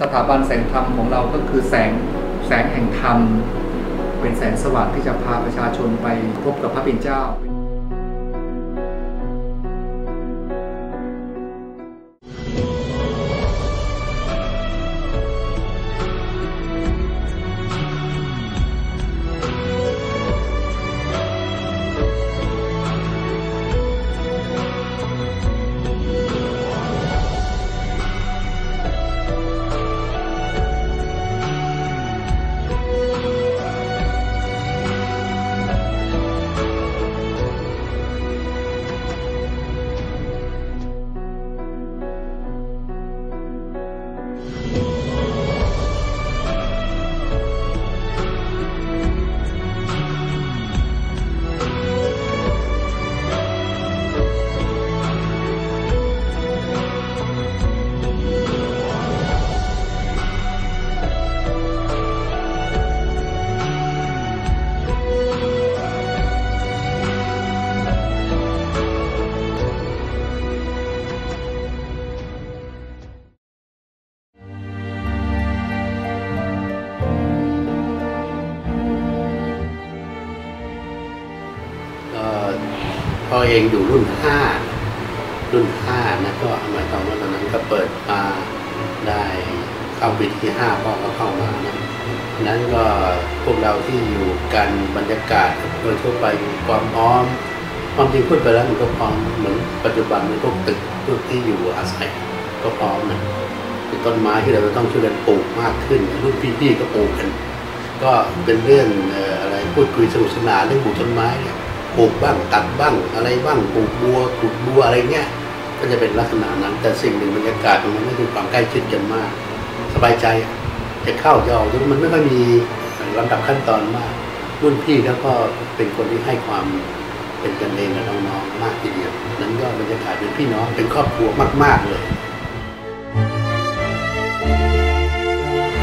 สถาบันแสงธรรมของเราก็คือแสงแสงแห่งธรรม เป็นแสงสว่างที่จะพาประชาชนไปพบกับพระเป็นเจ้า เองอยู่รุ่นห้ารุ่นห้านะก็หมายความว่าตอนนั้นก็เปิดมาได้เข้าปีที่ห้าพ่อก็เข้ามานะนั้นก็พวกเราที่อยู่กันบรรยากาศโดยทั่วไปความพร้อมความจริงพูดไปแล้วมันก็พร้อมเหมือนปัจจุบันมันพวกตึกพวกที่อยู่อาศัยก็พร้อมนะเป็นต้นไม้ที่เราจะต้องช่วยกันปลูกมากขึ้นรุ่นพี่ๆก็ปลูกกัน ก็เป็นเรื่องเอ่ออะไรพูดคุยสนุกสนานเรื่องปลูกต้นไม้เนี่ย ปลูกบ้างตัดบ้างอะไรบ้างปลูกบัวขุดบัวอะไรเงี้ยก็จะเป็นลักษณะนั้น แต่สิ่งหนึ่งบรรยากาศมันไม่คือความใกล้ชิดกันมาก สบายใจจะเข้าจะออกมันไม่ค่อยมีลำดับขั้นตอนมากรุ่นพี่เขาก็เป็นคนที่ให้ความเป็นกันเองกับน้องๆมากทีเดียวนั้นก็บรรยากาศเป็นพี่น้องเป็นครอบครัวมาก ๆเลย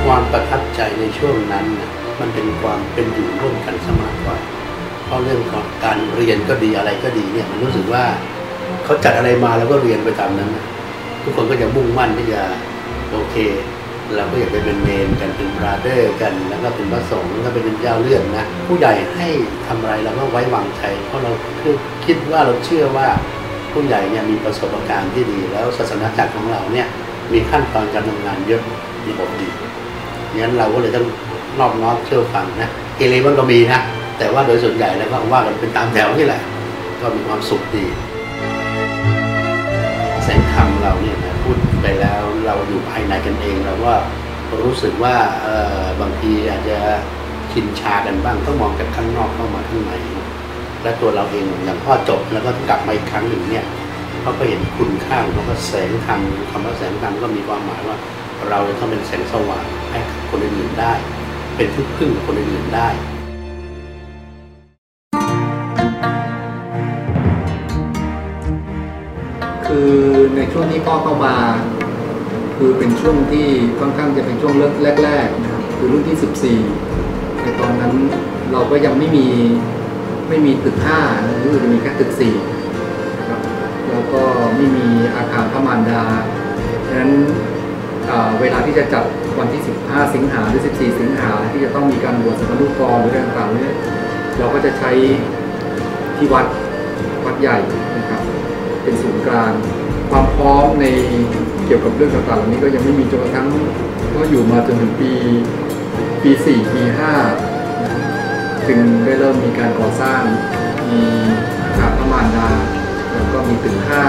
ความประทับใจในช่วงนั้นนะมันเป็นความเป็นอยู่ร่วมกันสมากกว่า เพราะเรื่องของการเรียนก็ดีอะไรก็ดีเนี่ยมันรู้สึกว่าเขาจัดอะไรมาแล้วก็เรียนไปตามนั้น ทุกคนก็จะมุ่งมั่นที่จะโอเค เราก็อยากจะเป็นเมนกันเป็นบราเดอร์กันแล้วก็เป็นพระสงฆ์แล้วก็เป็นเจ้าเลื่อนนะผู้ใหญ่ให้ทำอะไรเราก็ไว้วางใจ เพราะเราคือคิดว่าเราเชื่อว่าผู้ใหญ่เนี่ยมีประสบการณ์ที่ดี แล้วศาสนาจักรของเราเนี่ยมีขั้นตอนการทำงานเยอะมีบทดีงั้นเราก็เลยต้องนอบน้อมเชื่อฟังนะเกเรมันก็มีนะ แต่ว่าโดยส่วนใหญ่แล้วก็ว่ากันเป็นตามแถวนี่แหละ ก็มีความสุขดี แสงธรรมเราเนี่ยนะพูดไปแล้วเราอยู่ภายในกันเองเราว่ารู้สึกว่าบางทีอาจจะชินชากันบ้างต้องมองจากข้างนอกเข้ามาข้างในและตัวเราเองอย่างพ่อจบแล้วก็กลับมาอีกครั้งหนึ่งเนี่ยเขาก็เห็นคุณค่าของคำว่าแสงธรรมคำว่าแสงธรรมก็มีความหมายว่า เราจะต้องเป็นแสงสว่างให้คนอื่นได้ เป็นที่พึ่งคนอื่นได้ คือในช่วงที่พ่อเข้ามา คือเป็นช่วงที่ค่อนข้างจะเป็นช่วงเริ่มแรกๆนะครับคือรุ่นที่ 14 ในตอนนั้นเราก็ยังไม่มีไม่มีตึก5นะรู้สึกจะมีแค่ตึก4นะครับแล้วก็ไม่มีอาคารพระมารดาฉะนั้นเวลาที่จะจัดวันที่ 15 สิงหาหรือ 14 สิงหาที่จะต้องมีการบวชสมนุกรหรืออะไรต่างๆเนี่ยเราก็จะใช้ที่วัดวัดใหญ่นะ เป็นศูนย์กลาง ความพร้อมในเกี่ยวกับเรื่องต่างๆเหล่านี้ก็ยังไม่มีจนกระทั่งก็อยู่มาจนถึงปีปีสี่ปีห้าจึงได้เริ่มมีการก่อสร้าง มีอาคารพระมารดาแล้วก็มีตึกห้า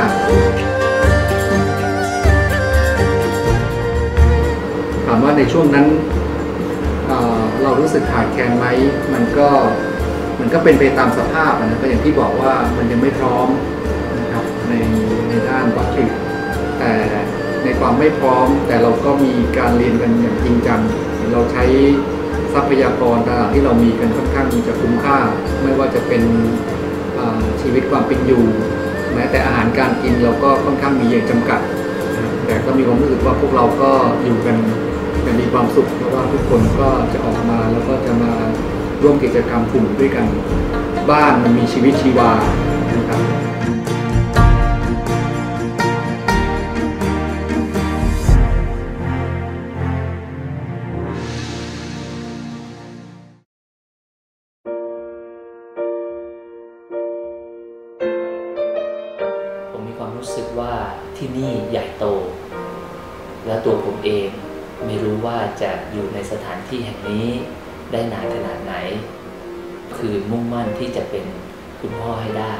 ถามว่าในช่วงนั้นเเรารู้สึกขาดแคลนไหมมันก็มันก็เป็นไปตามสภาพอะนะก็อย่างที่บอกว่ามันยังไม่พร้อม ในในด้านวัตถุแต่ในความไม่พร้อมแต่เราก็มีการเรียนกันอย่างจริงจังเราใช้ทรัพยากรต่างๆที่เรามีกันค่อนข้างจะคุ้มค่า ไม่ว่าจะเป็นชีวิตความเป็นอยู่แม้แต่อาหารการกินเราก็ค่อนข้างมีอย่างจำกัด แต่ก็มีความรู้สึกว่าพวกเราก็อยู่กันกันมีความสุข เพราะว่าทุกคนก็จะออกมาแล้วก็จะมาร่วมกิจกรรมกลุ่มด้วยกัน บ้านมันมีชีวิตชีวานะครับ แล้วตัวผมเองไม่รู้ว่าจะอยู่ในสถานที่แห่งนี้ได้นานขนาดไหน คือมุ่งมั่นที่จะเป็นคุณพ่อให้ได้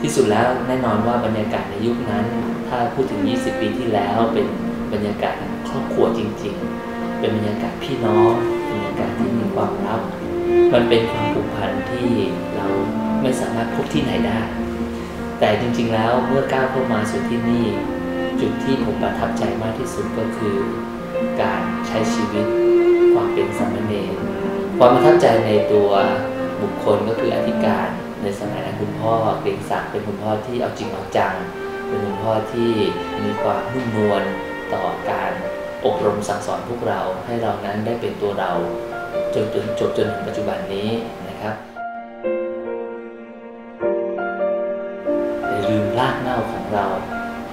ที่สุดแล้วแน่นอนว่าบรรยากาศในยุคนั้น ถ้าพูดถึง 20 ปีที่แล้วเป็นบรรยากาศครอบครัวจริง ๆ เป็นบรรยากาศพี่น้องบรรยากาศที่มีความรัก มันเป็นความผูกพันที่เราไม่สามารถพบที่ไหนได้ แต่จริงๆแล้วเมื่อก้าวเข้ามาสู่ที่นี่ จุดที่ผมประทับใจมากที่สุดก็คือ การใช้ชีวิตความเป็นสามเณรความประทับใจในตัวบุคคลก็คืออธิการในสมัยนั้นคุณพ่อเกรียงศักดิ์เป็นคุณพ่อที่เอาจริงเอาจัง เป็นคุณพ่อที่มีความนุ่มนวลต่อการอบรมสั่งสอนพวกเราให้เรานั้นได้เป็นตัวเรา จนจนจบจนถึงปัจจุบันนี้นะครับ รากเหง้าของเรา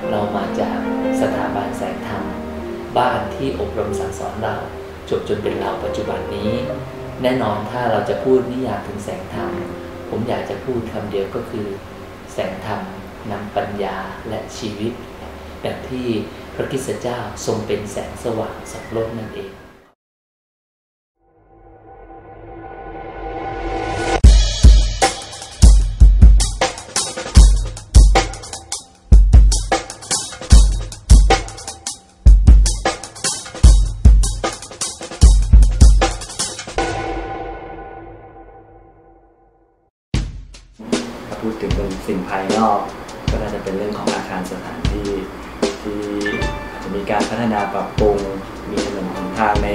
เรามาจากสถาบันแสงธรรม บ้านที่อบรมสั่งสอนเราจบจนเป็นเราปัจจุบันนี้ แน่นอนถ้าเราจะพูดนิยามถึงแสงธรรม ผมอยากจะพูดคำเดียวก็คือ แสงธรรมนำปัญญาและชีวิตแบบที่พระคิสตเจ้าทรงเป็นแสงสว่างสองโลกนั่นเองายนอก ก็น่าจะเป็นเรื่องของอาคารสถานที่ที่อาจจะมีการพัฒนาปรับปรุง มีถนนหนทางใน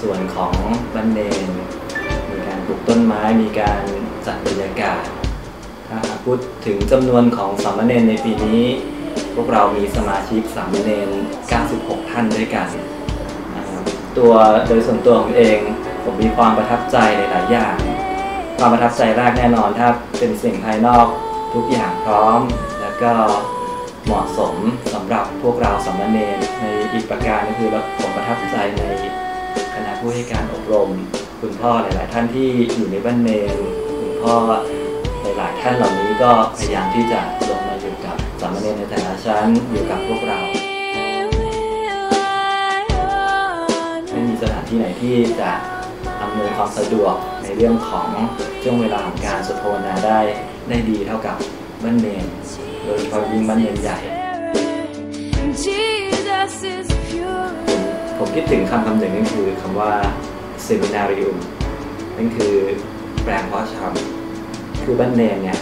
ส่วนของบ้านเนนมีการปลูกต้นไม้ มีการจัดบรรยากาศ ถ้าพูดถึงจำนวนของสามเณรในปีนี้ พวกเรามีสมาชิกสามเณร96 ท่านด้วยกัน ตัวโดยส่วนตัวผมเองผมมีความประทับใจในหลายอย่าง ความประทับใจแรกแน่นอนถ้าเป็นสิ่งภายนอก ทุกอย่างพร้อม แล้วก็เหมาะสมสำหรับพวกเราสามเณรในอีกประการก็คือผมประทับใจในคณะผู้ให้การอบรม คุณพ่อหลาย ๆ ท่านที่อยู่ในบ้านเนรคุณพ่อหลาย ๆ ท่านเหล่านี้ก็พยายามที่จะลงมาอยู่กับสามเณรในแต่ละชั้นอยู่กับพวกเราไม่มีสถานที่ไหนที่จะอำนวยความสะดวกในเรื่องของช่วงเวลาของการสวดภาวนาได้ ได้ดีเท่ากับบ้านเนนโดยเฉพาะยิ่งบ้านเนนใหญ่ Jesus is pure. ผมคิดถึงคำคำหนึ่งนั่นคือคำว่า seminarium นั่นคือแปลงเพาะชำคือบ้านเนนเนี่ย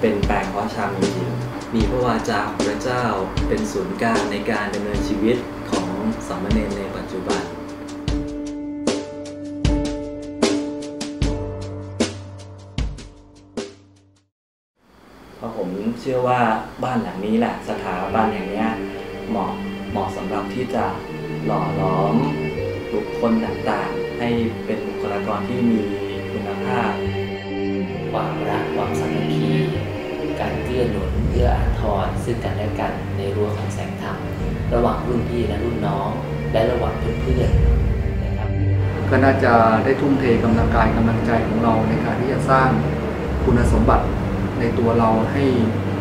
เป็นแปลงเพาะชำจริงๆมีพระวาจาของพระเจ้าเป็นศูนย์กลางในการดำเนินชีวิตของสามเณรในปัจจุบัน ชื่อว่าบ้านหลังนี้แหละสถาบันแห่งนี้เหมาะเหมาะสำหรับที่จะหล่อหลอมบุคคลต่างๆ ให้เป็นบุคลากรที่มีคุณภาพ ความรักความสามัคคีการเกื้อหนุนเอื้ออาทรซึ่งกันและกันในรั้วของแสงธรรม ระหว่างรุ่นพี่และรุ่นน้อง และระหว่างเพื่อนๆนะครับก็น่าจะได้ทุ่มเทกำลังกายกำลังใจของเราในการที่จะสร้างคุณสมบัติในตัวเราให้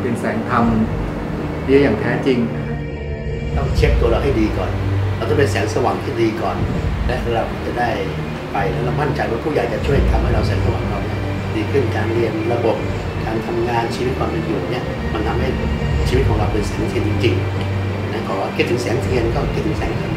เป็นแสงธรรมเรียอย่างแท้จริง ต้องเช็คตัวเราให้ดีก่อน เราต้องเป็นแสงสว่างที่ดีก่อน และเราจะได้ไปแล้วเรามั่นใจว่าผู้ใหญ่จะช่วยทำให้เราแสงสว่างเราเนี่ยดีขึ้นการเรียนระบบการทำงานชีวิตความเป็นอยู่เนี่ยมันทำให้ชีวิตของเราเป็นแสงเทียนจริงๆนะขอคิดถึงแสงเทียนก็คิดถึงแสงธรรม